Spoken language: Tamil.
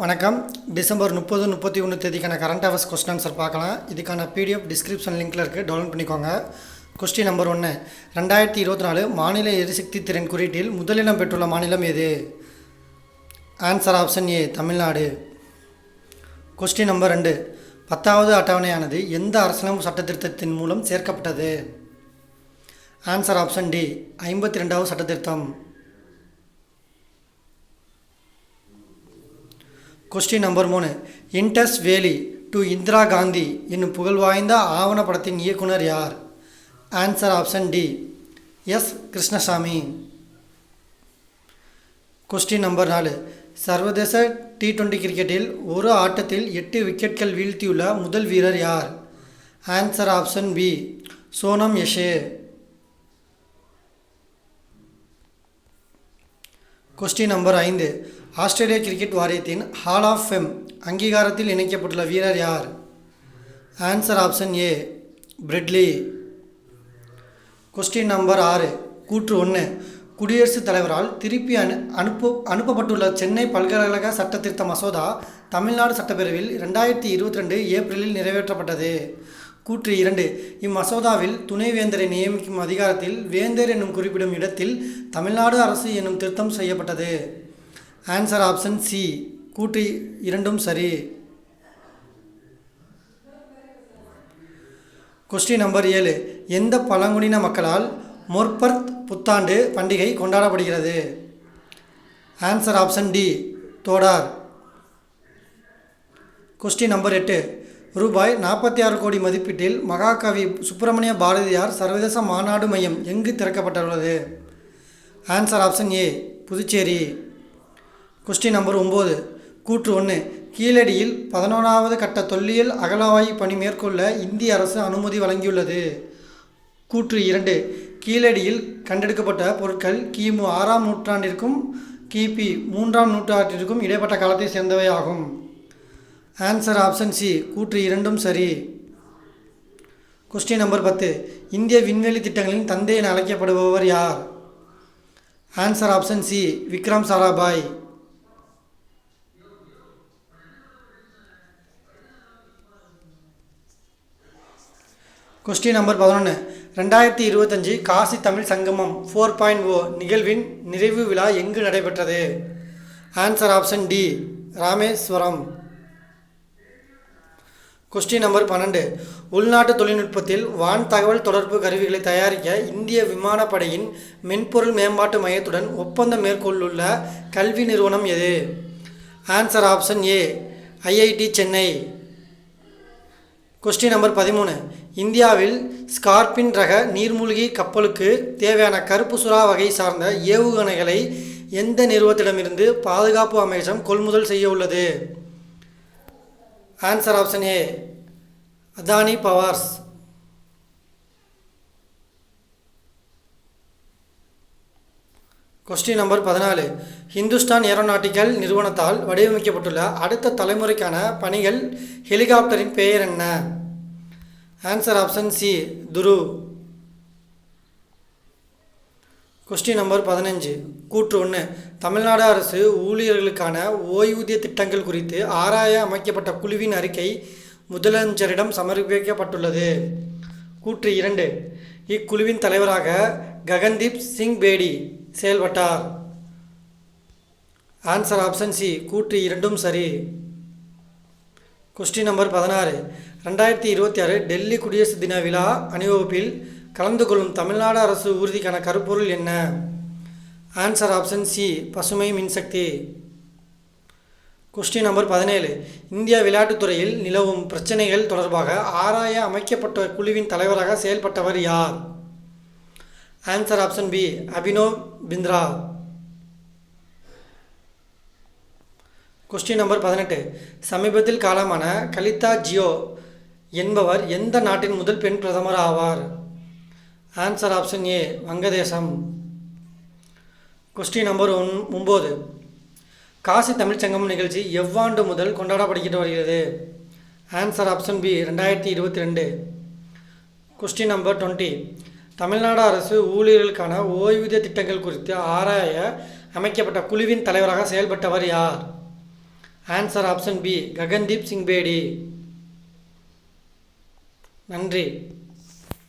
வணக்கம். டிசம்பர் முப்பது முப்பத்தி ஒன்று தேதிக்கான கரண்ட் அவர்ஸ் கொஸ்டின் ஆன்சர் பார்க்கலாம். இதுக்கான பிடிஎஃப் டிஸ்கிரிப்ஷன் லிங்க்கில் இருக்குது டவுன்லோட் பண்ணிக்கோங்க. கொஸ்டின் நம்பர் ஒன்று ரெண்டாயிரத்தி இருபத்தி நாலு மாநில எரிசக்தி திறன் குறியீட்டில் முதலிடம் பெற்றுள்ள மாநிலம் எது? Answer option A Tamil Nadu. Question number ரெண்டு பத்தாவது அட்டவணையானது எந்த அரசியலமைப்பு சட்டத்திருத்தத்தின் மூலம் சேர்க்கப்பட்டது? ஆன்சர் ஆப்ஷன் டி ஐம்பத்தி ரெண்டாவது சட்டத்திருத்தம். கொஸ்டின் நம்பர் மூணு. Indus Valley to Indira Gandhi என்னும் புகழ்வாய்ந்த ஆவணப்படத்தின் இயக்குனர் யார்? Answer option D S Krishnaswamy. Question number நாலு. சர்வதேச டி டுவெண்ட்டி கிரிக்கெட்டில் ஒரு ஆட்டத்தில் எட்டு விக்கெட்கள் வீழ்த்தியுள்ள முதல் வீரர் யார்? Answer option B Sonam Yeshey. Question number ஐந்து. ஆஸ்திரேலிய கிரிக்கெட் வாரியத்தின் ஹால் ஆஃப் ஃபெம் அங்கீகாரத்தில் இணைக்கப்பட்டுள்ள வீரர் யார்? Answer option A Brett Lee question number ஆறு கூற்று ஒன்று. குடியரசுத் தலைவரால் திருப்பி அனு அனுப்பு அனுப்பப்பட்டுள்ள சென்னை பல்கலைக்கழக சட்டத்திருத்த மசோதா தமிழ்நாடு சட்டப்பேரவையில் ரெண்டாயிரத்தி இருபத்தி ரெண்டு ஏப்ரலில் நிறைவேற்றப்பட்டது. கூற்று இரண்டு. இம்மசோதாவில் துணைவேந்தரை நியமிக்கும் அதிகாரத்தில் வேந்தர் என்னும் குறிப்பிடும் இடத்தில் தமிழ்நாடு அரசு என்னும் திருத்தம் செய்யப்பட்டது. ஆன்சர் ஆப்ஷன் சி கூற்று இரண்டும் சரி. கொஸ்டின் நம்பர் ஏழு. எந்த பழங்குடியின மக்களால் மொர்பர்த் புத்தாண்டு பண்டிகை கொண்டாடப்படுகிறது? Answer option D தோடார். Question number எட்டு. ரூபாய் நாற்பத்தி ஆறு கோடி மதிப்பீட்டில் மகாகவி சுப்பிரமணிய பாரதியார் சர்வதேச மாநாடு மையம் எங்கு திறக்கப்பட்டுள்ளது? Answer option A Puducherry. Question number ஒம்பது கூற்று ஒன்று. கீழடியில் பதினொன்றாவது கட்ட தொல்லியல் அகலவாய் பணி மேற்கொள்ள இந்திய அரசு அனுமதி வழங்கியுள்ளது. கூற்று இரண்டு கீழடியில் கண்டெடுக்கப்பட்ட பொருட்கள் கிமு ஆறாம் நூற்றாண்டிற்கும் கிபி மூன்றாம் நூற்றாண்டிற்கும் இடைப்பட்ட காலத்தை சேர்ந்தவை ஆகும் ஆன்சர் ஆப்ஷன் சி கூற்று இரண்டும் சரி. கொஸ்டின் நம்பர் பத்து. இந்திய விண்வெளி திட்டங்களின் தந்தை என அழைக்கப்படுபவர் யார்? Answer option C Vikram Sarabhai. Question number பதினொன்று ரெண்டாயிரத்தி இருபத்தஞ்சி காசி தமிழ் சங்கமம் ஃபோர் பாயிண்ட் ஓ நிகழ்வின் நிறைவு விழா எங்கு நடைபெற்றது? Answer option D Rameswaram. Question number பன்னெண்டு. உள்நாட்டு தொழில்நுட்பத்தில் வான் தகவல் தொடர்பு கருவிகளை தயாரிக்க இந்திய விமானப்படையின் மென்பொருள் மேம்பாட்டு மையத்துடன் ஒப்பந்தம் மேற்கொண்டுள்ள கல்வி நிறுவனம் எது? Answer option A IIT Chennai question number பதிமூணு. இந்தியாவில் ஸ்கார்பின் ரக நீர்மூழ்கி கப்பலுக்கு தேவையான கருப்பு சுறா வகை சார்ந்த ஏவுகணைகளை எந்த நிறுவனத்திடமிருந்து பாதுகாப்பு அமைச்சம் கொள்முதல் செய்ய உள்ளது? Answer option A Adani powers question number பதினாலு ஹிந்துஸ்தான் ஏரோநாட்டிக்கல் நிறுவனத்தால் வடிவமைக்கப்பட்டுள்ள அடுத்த தலைமுறைக்கான பணிகள் ஹெலிகாப்டரின் பெயர் என்ன? Answer option C Dhruv question number பதினஞ்சு. கூற்று ஒன்று தமிழ்நாடு அரசு ஊழியர்களுக்கான ஓய்வூதிய திட்டங்கள் குறித்து ஆராய அமைக்கப்பட்ட குழுவின் அறிக்கை முதலமைச்சரிடம் சமர்ப்பிக்கப்பட்டுள்ளது. கூற்று இரண்டு. இக்குழுவின் தலைவராக ககன்தீப் சிங் பேடி செயல்பட்டார். ஆன்சர் ஆப்ஷன் சி கூற்று இரண்டும் சரி. கொஸ்டின் நம்பர் பதினாறு. ரெண்டாயிரத்தி இருபத்தி ஆறு டெல்லி குடியரசு தின விழா அணிவகுப்பில் கலந்து கொள்ளும் தமிழ்நாடு அரசு ஊர்திக்கான கருப்பொருள் என்ன? ஆன்சர் ஆப்ஷன் சி பசுமை மின்சக்தி. கொஸ்டின் நம்பர் பதினேழு. இந்தியா விளையாட்டுத் துறையில் நிலவும் பிரச்சனைகள் தொடர்பாக ஆராய அமைக்கப்பட்ட குழுவின் தலைவராக செயல்பட்டவர் யார்? Answer option B Abhinav Bindra. Question number பதினெட்டு. சமீபத்தில் காலமான கலிதா ஜியோ என்பவர் எந்த நாட்டின் முதல் பெண் பிரதமர் ஆவார்? ஆன்சர் ஆப்ஷன் ஏ வங்கதேசம் கொஸ்டின் நம்பர் ஒன் ஒம்பது காசி தமிழ்ச் சங்கம் நிகழ்ச்சி எவ்வாண்டு முதல் கொண்டாடப்படுகிட்டு வருகிறது? ஆன்சர் ஆப்ஷன் பி ரெண்டாயிரத்தி இருபத்தி ரெண்டு. கொஸ்டின் நம்பர் டுவெண்ட்டி தமிழ்நாடு அரசு ஊழியர்களுக்கான ஓய்வூதிய திட்டங்கள் குறித்து ஆராய அமைக்கப்பட்ட குழுவின் தலைவராக செயல்பட்டவர் யார்? Answer option B Gagandeep Singh Bedi. நன்றி.